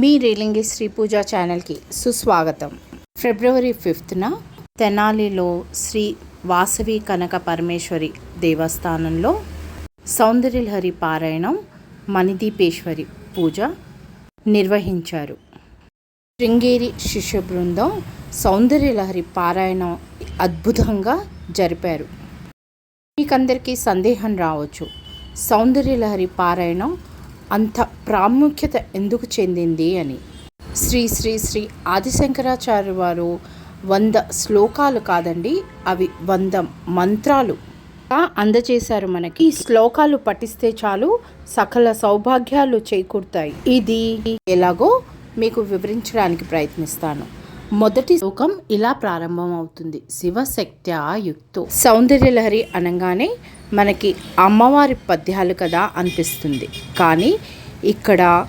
మీ రీలింగి శ్రీ పూజ ఛానల్కి సుస్వాగతం. ఫిబ్రవరి ఫిఫ్త్న తెనాలిలో శ్రీ వాసవి కనక పరమేశ్వరి దేవస్థానంలో సౌందర్యలహరి పారాయణం మణిదీపేశ్వరి పూజ నిర్వహించారు. శృంగేరి శిష్య బృందం సౌందర్యలహరి పారాయణం అద్భుతంగా జరిపారు. మీకందరికీ సందేహం రావచ్చు. సౌందర్యలహరి పారాయణం అంత ప్రాముఖ్యత ఎందుకు చెందింది అని. శ్రీ శ్రీ శ్రీ ఆదిశంకరాచార్య వారు వంద శ్లోకాలు కాదండి అవి వంద మంత్రాలు. అందజేశారు మనకి. ఈ శ్లోకాలు పఠిస్తే చాలు సకల సౌభాగ్యాలు చేకూరుతాయి. ఇది ఎలాగో మీకు వివరించడానికి ప్రయత్నిస్తాను. మొదటి శ్లోకం ఇలా ప్రారంభమవుతుంది. శివశక్త్యా యుక్తో. సౌందర్యలహరి అనగానే మనకి అమ్మవారి పద్యాలు కదా అనిపిస్తుంది. కానీ ఇక్కడ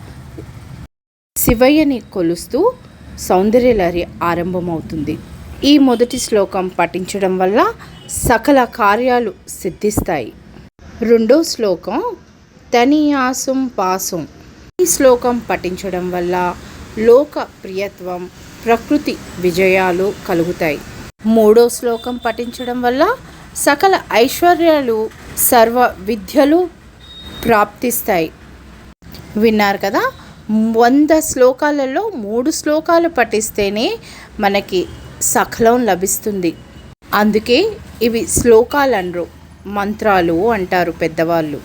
శివయ్యని కొలుస్తూ సౌందర్యలహరి ఆరంభమవుతుంది. ఈ మొదటి శ్లోకం పఠించడం వల్ల సకల కార్యాలు సిద్ధిస్తాయి. రెండో శ్లోకం తనియాసం పాసం. ఈ శ్లోకం పఠించడం వల్ల లోక ప్రియత్వం ప్రకృతి విజయాలు కలుగుతాయి. మూడో శ్లోకం పఠించడం వల్ల సకల ఐశ్వర్యాలు సర్వ విద్యలు ప్రాప్తిస్తాయి. విన్నారు కదా? వంద శ్లోకాలలో మూడు శ్లోకాలు పఠిస్తేనే మనకి సకలం లభిస్తుంది. అందుకే ఇవి శ్లోకాలు అనరు మంత్రాలు అంటారు పెద్దవాళ్ళు.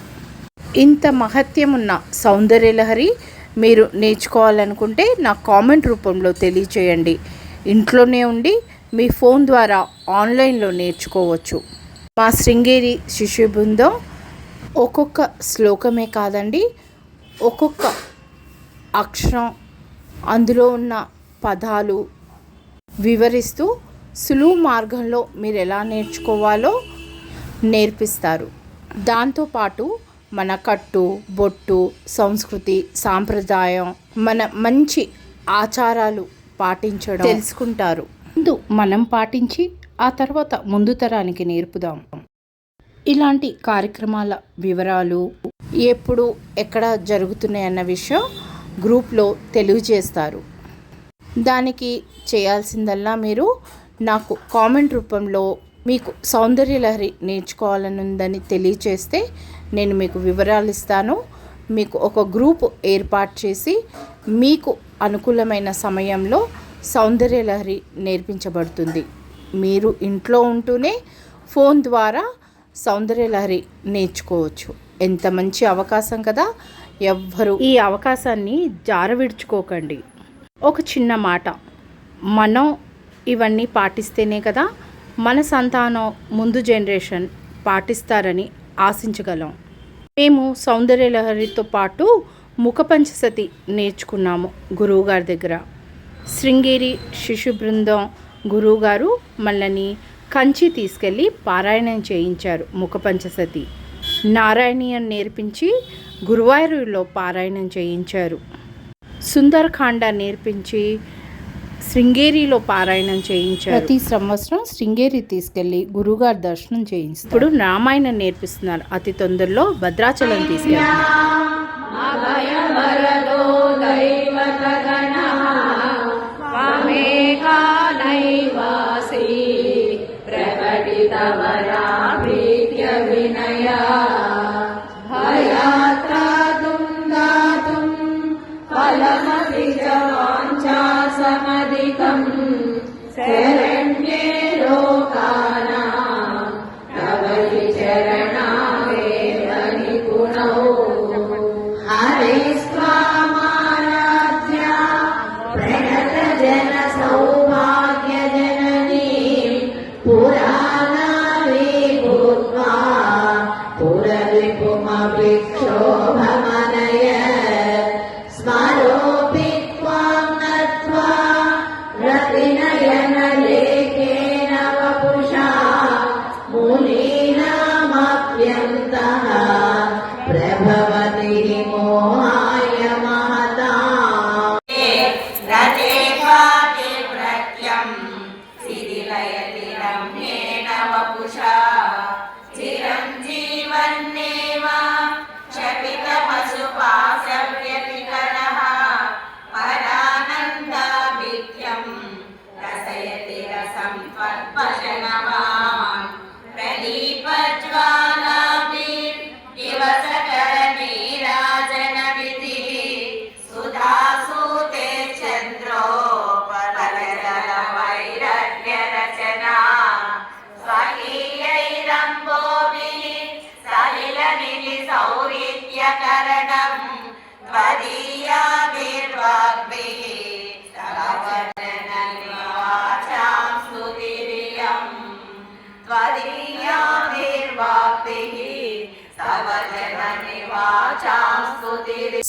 ఇంత మహత్యం ఉన్న సౌందర్యలహరి మీరు నేర్చుకోవాలనుకుంటే నా కామెంట్ రూపంలో తెలియచేయండి. ఇంట్లోనే ఉండి మీ ఫోన్ ద్వారా ఆన్లైన్లో నేర్చుకోవచ్చు. మా శృంగేరి శిశు బృందం ఒక్కొక్క శ్లోకమే కాదండి ఒక్కొక్క అక్షరం అందులో ఉన్న పదాలు వివరిస్తూ సులువు మార్గంలో మీరు ఎలా నేర్చుకోవాలో నేర్పిస్తారు. దాంతోపాటు మన కట్టు బొట్టు సంస్కృతి సాంప్రదాయం మన మంచి ఆచారాలు పాటించడం తెలుసుకుంటారు. ముందు మనం పాటించి ఆ తర్వాత ముందు తరానికి నేర్పుదాం. ఇలాంటి కార్యక్రమాల వివరాలు ఎప్పుడు ఎక్కడ జరుగుతున్నాయన్న విషయం గ్రూప్లో తెలియజేస్తారు. దానికి చేయాల్సిందల్లా మీరు నాకు కామెంట్ రూపంలో మీకు సౌందర్యలహరి నేర్చుకోవాలని ఉందని తెలియచేస్తే నేను మీకు వివరాలు ఇస్తాను. మీకు ఒక గ్రూప్ ఏర్పాటు చేసి మీకు అనుకూలమైన సమయంలో సౌందర్యలహరి నేర్పించబడుతుంది. మీరు ఇంట్లో ఉంటూనే ఫోన్ ద్వారా సౌందర్యలహరి నేర్చుకోవచ్చు. ఎంత మంచి అవకాశం కదా! ఎవ్వరు ఈ అవకాశాన్ని జారవిడుచుకోకండి. ఒక చిన్న మాట. మనం ఇవన్నీ పాటిస్తేనే కదా మన సంతానం ముందు జనరేషన్ పాటిస్తారని ఆశించగలం. మేము సౌందర్యలహరితో పాటు ముఖపంచసతి నేర్చుకున్నాము గురువుగారి దగ్గర. శృంగేరి శిశు బృందం గురువుగారు మనల్ని కంచి తీసుకెళ్ళి పారాయణం చేయించారు ముఖపంచసతి. నారాయణీయం నేర్పించి గురువాయూరులో పారాయణం చేయించారు. సుందరకాండ నేర్పించి శృంగేరిలో పారాయణం చేయించారు. ప్రతి సంవత్సరం శృంగేరి తీసుకెళ్ళి గురుగారి దర్శనం చేయించారు ఇప్పుడు రామాయణం నేర్పిస్తున్నారు. అతి తొందరలో భద్రాచలం తీసుకెళ్తున్నారు Ser स्थितिलयतिरम्ये नव पुषा चिरञ्जीवन्नेवा क्षपितपशुपाशव्यतिकरः परानन्दाभिख्यम् रसयति रसं त्वद्भजनम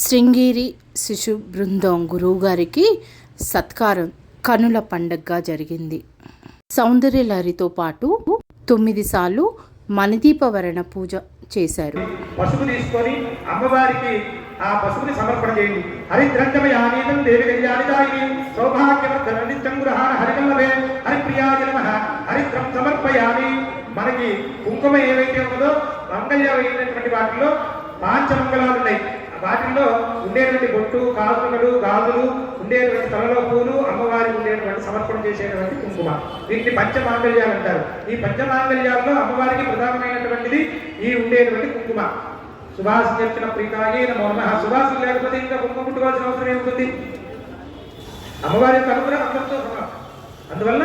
శృంగేరి శిశు బృందం గురువుగారికి సత్కారం. కనుల పండగగా జరిగింది. సౌందర్యలహరితో పాటు తొమ్మిది సార్లు మణిదీపవరణ పూజ చేశారు. పసుపు తీసుకొని అమ్మవారికి ఆ పసుపుని సమర్పణ చేయండి. హరిద్రంగమయానీతం దేవి కళ్యాణిదాయిని సౌభాగ్యవర్ధన నిత్యం గృహాన హరికల్లవే హరిప్రియాయ నమ. హరిద్రం సమర్పయామి. మనకి కుంకుమ ఏవైతే ఉన్నదో మంగళ్యమైనటువంటి వాటిలో పాంచమంగళాలు ఉన్నాయి వాటిల్లో ఉండేటువంటి బొట్టు కాసుకలు గాజులు ఉండేటువంటి తలలో పూలు అమ్మవారికి ఉండేటువంటి సమర్పణ చేసేటువంటి కుంకుమ. వీటిని పంచమాంగళ్యాలు అంటారు ఈ పంచమాంగళ్యాల్లో అమ్మవారికి ప్రధానమైనటువంటిది ఈ ఉండేటువంటి కుంకుమ. సుభాష్ చెప్పిన ప్రికాయే నమో సుభాష్ లేకపోతే ఇంకా కుంకుమ పుట్టుకోవాల్సిన అవసరం ఏముంటుంది? అమ్మవారి యొక్క అనుగ్రహం అందరితో సమానం. అందువల్ల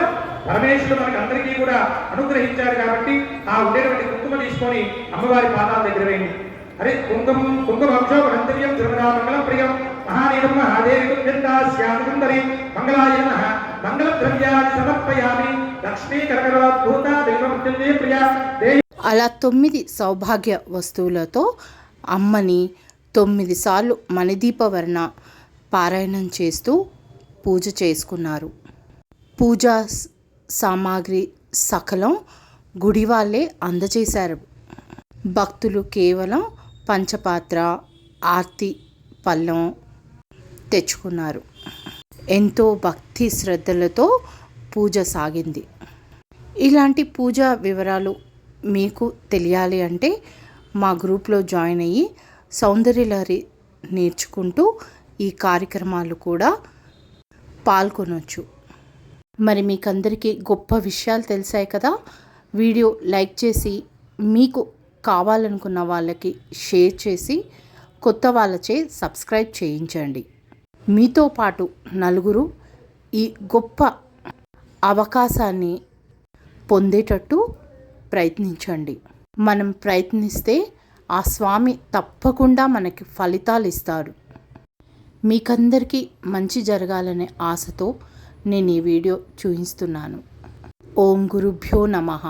పరమేశ్వరుడు మనకి అందరికీ కూడా అనుగ్రహించారు కాబట్టి ఆ ఉండేటువంటి కుంకుమ తీసుకొని అమ్మవారి పాదాల దగ్గర వేయండి. అరే కుంకుమ కుంకుమ వంశోపహంతర్యం ధృమరా మంగళం ప్రియం. మహానీరం మహాదేవి కుంజండా సుందరి మంగళాయ నమః. మంగళ సమర్పయామి. లక్ష్మీ కరకరోద్భూత దైవమృత్యుంజయ ప్రియ. అలా తొమ్మిది సౌభాగ్య వస్తువులతో అమ్మని తొమ్మిది సార్లు మణిదీపవర్ణ పారాయణం చేస్తూ పూజ చేసుకున్నారు. పూజా సామాగ్రి సకలం గుడి వాళ్ళే అందజేశారు. భక్తులు కేవలం పంచపాత్ర ఆర్తి పళ్ళం తెచ్చుకున్నారు. ఎంతో భక్తి శ్రద్ధలతో పూజ సాగింది. ఇలాంటి పూజా వివరాలు మీకు తెలియాలి అంటే మా గ్రూప్లో జాయిన్ అయ్యి సౌందర్యలహరి నేర్చుకుంటూ ఈ కార్యక్రమాలు కూడా పాల్గొనొచ్చు. మరి మీకందరికీ గొప్ప విషయాలు తెలిసాయి కదా? వీడియో లైక్ చేసి మీకు కావాలనుకున్న వాళ్ళకి షేర్ చేసి కొత్త వాళ్ళచే సబ్స్క్రైబ్ చేయించండి. మీతో పాటు నలుగురు ఈ గొప్ప అవకాశాన్ని పొందేటట్టు ప్రయత్నించండి. మనం ప్రయత్నిస్తే ఆ స్వామి తప్పకుండా మనకి ఫలితాలు ఇస్తారు. మీకందరికీ మంచి జరగాలనే ఆశతో నేను ఈ వీడియో చూపిస్తున్నాను ఓం గురుభ్యో నమః.